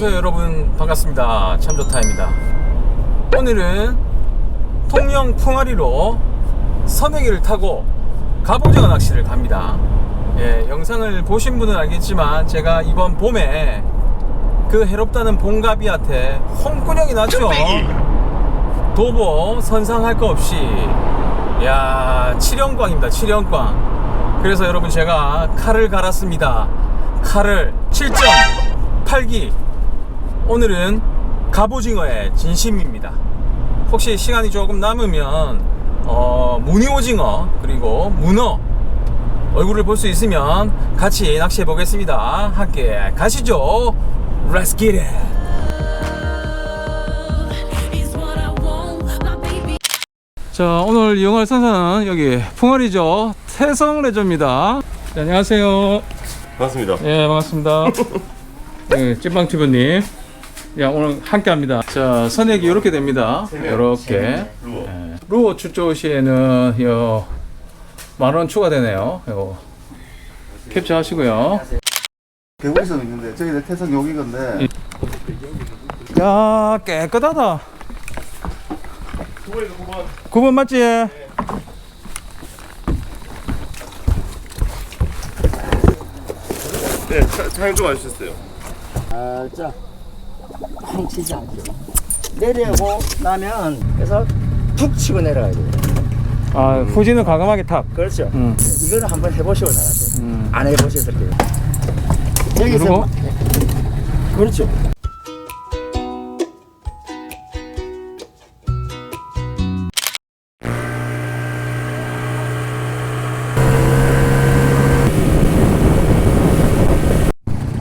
어서오세요 여러분. 반갑습니다. 참좋다입니다. 오늘은 통영 풍아리로 선행기를 타고 갑오징어 낚시를 갑니다. 예, 영상을 보신 분은 알겠지만 제가 이번 봄에 그 해롭다는 봉가비한테 홍군형이 났죠. 도보 선상할 거 없이. 야 칠영광입니다 칠영광. 그래서 여러분 제가 칼을 갈았습니다. 칼을 7.8기 오늘은 갑오징어의 진심입니다. 혹시 시간이 조금 남으면 어, 무늬오징어 그리고 문어 얼굴을 볼 수 있으면 같이 낚시해 보겠습니다. 함께 가시죠. Let's get it. 자 오늘 이용할 선사는 여기 풍어리죠. 태성 레저입니다. 네, 안녕하세요. 반갑습니다. 예 반갑습니다. 네, 찐빵 튜브님 야 오늘 함께 합니다. 자 선액이 이렇게 됩니다. 이렇게. 루어. 예. 루어 출조 시에는 요 만원 추가되네요. 이거. 캡처하시고요. 개구리선 있는데 저기 태성 여기 건데. 야 깨끗하다. 9번 맞지? 네, 차, 차량 좀 와주셨어요. 살 짝 황치지 않게 내려고 나면 그래서 툭 치고 내려가야 돼요. 아 후진은 과감하게 탑. 그렇죠. 음. 이거는 한번 해보시고 나가세요. 음. 안 해보셨을 거예요. 여기서 그리고? 그렇죠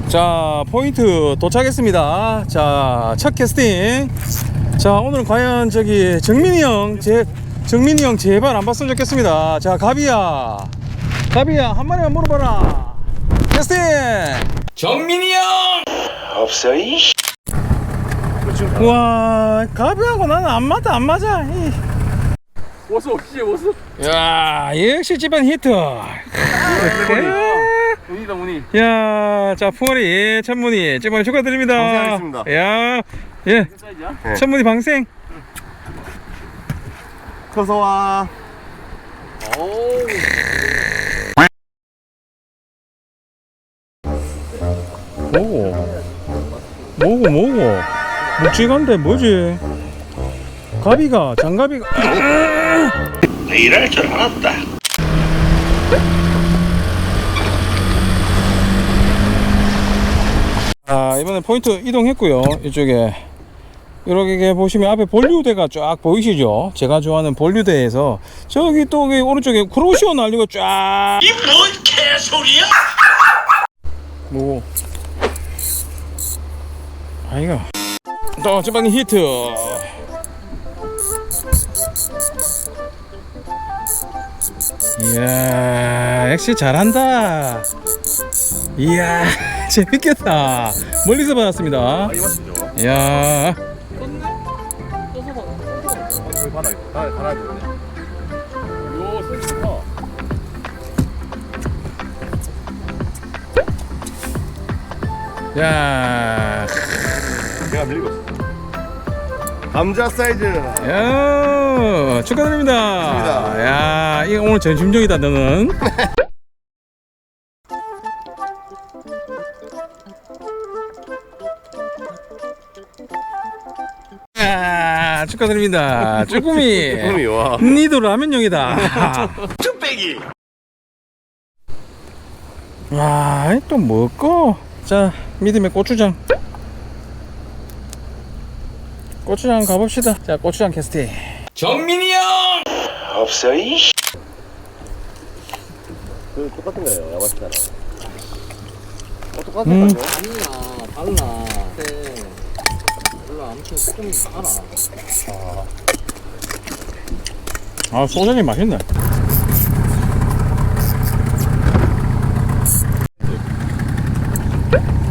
자 포인트 도착했습니다. 자 첫 캐스팅. 자 오늘은 과연 저기 정민이 형 제 정민이 형 제발 안 봤으면 좋겠습니다. 자 가비야. 가비야 한 마리만 물어봐라. 캐스팅! 정민이 형! 없어, 이와 가비하고 나는 안 맞아 안 맞아. 이. 어서 오시지, 어서. 야 역시 집안 히트 문이다, 문이. 야, 자, 풍어리 천문이 제발 축하드립니다. 방생하겠습니다. 야, 예, 네. 천문이 방생. 커서 와. 뭐고? 뭐고, 뭐고? 묵직한데 뭐지? 가비가, 장가비가. 일할 줄 알았다. 아, 이번에 포인트 이동했고요. 이쪽에. 이렇게 보시면 앞에 볼류대가 쫙 보이시죠? 제가 좋아하는 볼류대에서 저기 또그 오른쪽에 크로시오 날리고 쫙. 이 뭔 개소리야? 뭐? 아이가. 또 제방이 히트. 이야, 역시 잘한다. 이야, 재밌겠다. 멀리서 받았습니다. 이. 이야. 여기 바닥에. 다, 달아야 되네. 요, 색 좋다. 야, 내가 밀고 있어. 감자 사이즈. 야, 축하드립니다. 야, 이거 오늘 전심종이다, 너는. 야, 축하드립니다. 쭈꾸미. 쭈꾸미, 와. 니도 라면용이다. 쭈빼기. 와, 또 먹고. 자, 믿음의 고추장. 고추장 가봅시다. 자, 고추장 캐스팅. 정민이 형! 없어, 이 그, 똑같은 거예요. 야마시타랑. 어, 똑같은 음. 거예요? 달라 달라 네. 별로 아무튼 조금 달아 아, 소장이 맛있네.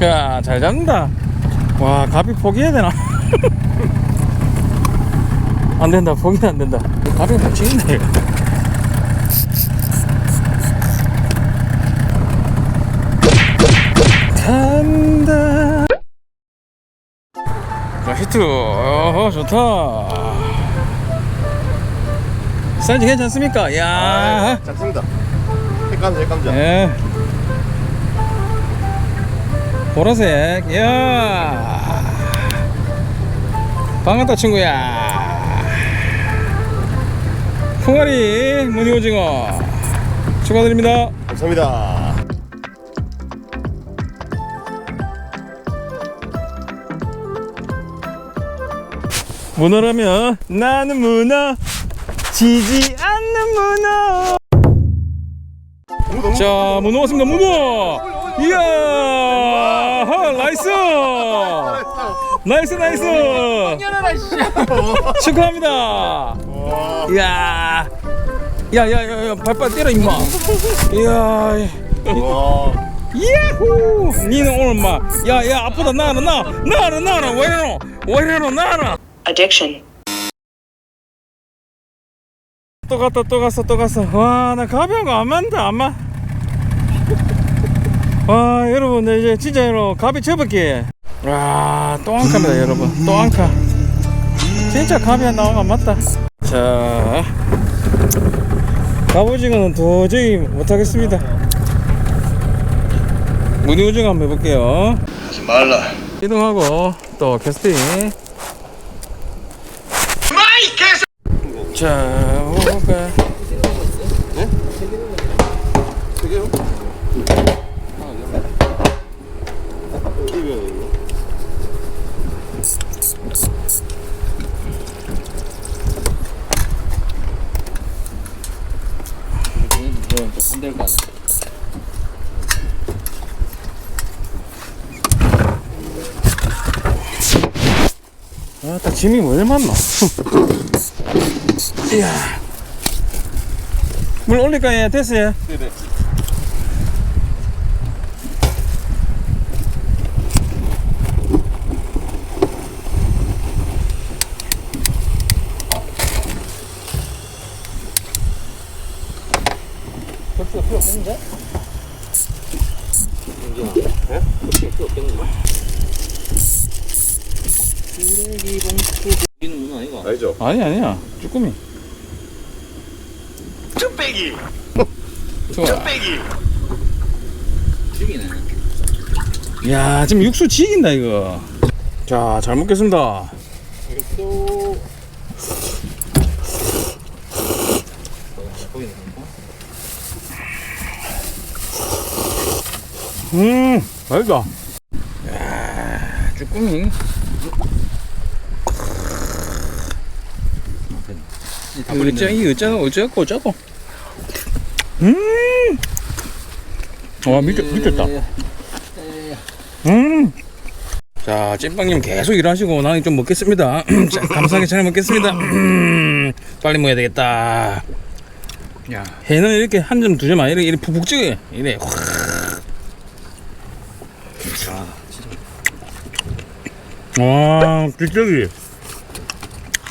야, 잘 잡는다. 와, 갑이 포기해야 되나? 안 된다, 포기는 안 된다. 갑이 못 치겠네, 히트. 어허, 좋다. 사이즈 괜찮습니까? 야. 작습니다. 핵감자, 핵감자. 예. 보라색. 야. 반갑다, 친구야. 풍아리 무늬 오징어. 축하드립니다. 감사합니다. 문어라면 나는 문어. 지지 않는 문어. 자 문어 왔습니다. 문어. 이야. 하, 나이스. 나이스 나이스. 축하합니다. 이야. 야야야야 발발 때려 임마. 이야. 와. 예후 니는 오늘 막 야야 아프다. 나라 나. 나라 나라. 왜 이러노? 왜 이러노? 나라 addiction. 또 갔다 또 갔어 또 갔어. 와 나 가벼운 거안 만다 안마 와 여러분 나 이제 진짜 여러분 가비 접을게. 와또 안카입니다 여러분. 또 안카 진짜 가비 안 나온 거 맞다. 자 갑오징어는 도저히 못하겠습니다. 무늬오징어 한번 해볼게요. 하지 말라. 이동하고 또 캐스팅 자거 아니야. 아따 짐이 뭐 얼마나 이야 물 올릴까요 됐어요 네네. 필요. 네? 격수가 필요 없겠는데? 쓰레기 봉투 여기는 문어 아이가? 알죠? 아니 아니야 쭈꾸미 쭈 빼기. 좋아 쭈빼기. 죽이네. 야 지금 육수 지긴다 이거 자 잘 먹겠습니다 또 보이네. 음 맛있다 야 쭈꾸미 이거 어쩌 이거 어쩌고 어쩌고 어쩌고 음 와 미쳤 미쳤다 음. 자, 찐빵님 계속 일하시고 나는 좀 먹겠습니다. 자, 감사하게 잘 먹겠습니다. 음, 빨리 먹어야 되겠다. 야, 해는 이렇게 한 점, 두 점 아니라 이렇게 푹푹 찍어. 이래. 확. 와, 길쭉이.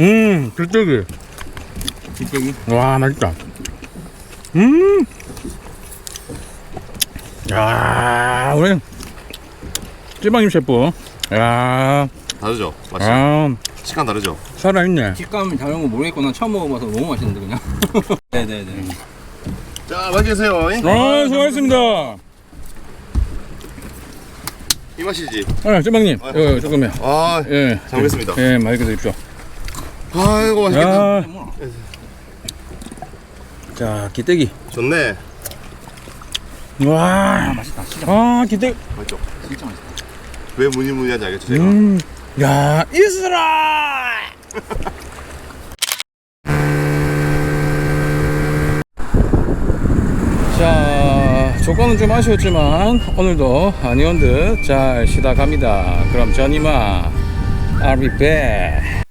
음, 길쭉이. 쭈빼기. 와, 맛있다. 음. 야, 우리 찐빵님 셰프. 야, 다르죠? 맛이. 아, 식감 다르죠? 살아있네. 식감이 다른 거 모르겠고 난 처음 먹어봐서 너무 맛있는데 그냥. 네네네. 자, 맛있으세요. 아, 수고하셨습니다. 이 맛이지. 아, 찐빵님, 어, 조금요. 아, 예. 잘 먹겠습니다. 예, 맛있게 드십시오. 아이고, 맛있겠다. 야. 자, 기대기. 좋네. 와, 맛있다. 진짜 아, 기대. 맛있죠? 진짜 맛있다. 왜 무늬무늬한지 알겠죠, 제가? 음, 야, 이스라. 자, 조건은 좀 아쉬웠지만 오늘도 아니온 듯잘 쉬다 갑니다. 그럼 전 이만 I'll be back.